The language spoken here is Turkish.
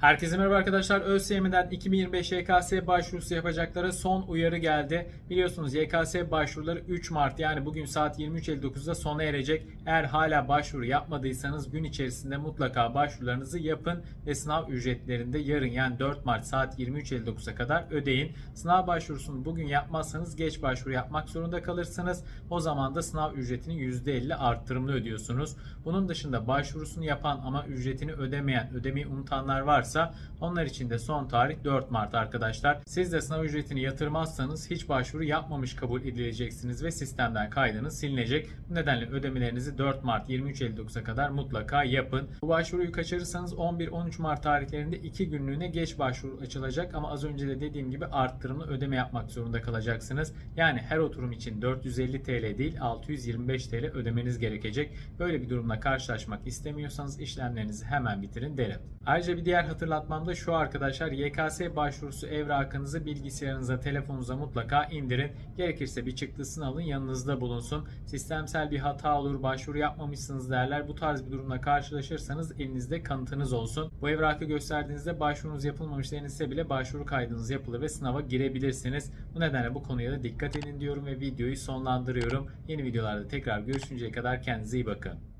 Herkese merhaba arkadaşlar. ÖSYM'den 2025 YKS başvurusu yapacaklara son uyarı geldi. Biliyorsunuz YKS başvuruları 3 Mart yani bugün saat 23.59'da sona erecek. Eğer hala başvuru yapmadıysanız gün içerisinde mutlaka başvurularınızı yapın ve sınav ücretlerini de yarın yani 4 Mart saat 23.59'a kadar ödeyin. Sınav başvurusunu bugün yapmazsanız geç başvuru yapmak zorunda kalırsınız. O zaman da sınav ücretini %50 arttırımlı ödüyorsunuz. Bunun dışında başvurusunu yapan ama ücretini ödemeyen, ödemeyi unutanlar varsa onlar için de son tarih 4 Mart arkadaşlar. Siz de sınav ücretini yatırmazsanız hiç başvuru yapmamış kabul edileceksiniz ve sistemden kaydınız silinecek. Bu nedenle ödemelerinizi 4 Mart 23.59'a kadar mutlaka yapın. Bu başvuruyu kaçırırsanız 11-13 Mart tarihlerinde 2 günlüğüne geç başvuru açılacak ama az önce de dediğim gibi arttırımlı ödeme yapmak zorunda kalacaksınız. Yani her oturum için 450 TL değil 625 TL ödemeniz gerekecek. Böyle bir durumla karşılaşmak istemiyorsanız işlemlerinizi hemen bitirin derim. Ayrıca bir diğer hatırlatmam da şu arkadaşlar YKS başvurusu evrakınızı bilgisayarınıza, telefonunuza mutlaka indirin. Gerekirse bir çıktısını alın yanınızda bulunsun. Sistemsel bir hata olur, başvuru yapmamışsınız derler. Bu tarz bir durumla karşılaşırsanız elinizde kanıtınız olsun. Bu evrakı gösterdiğinizde başvurunuz yapılmamış denilse bile başvuru kaydınız yapılır ve sınava girebilirsiniz. Bu nedenle bu konuya da dikkat edin diyorum ve videoyu sonlandırıyorum. Yeni videolarda tekrar görüşünceye kadar kendinize iyi bakın.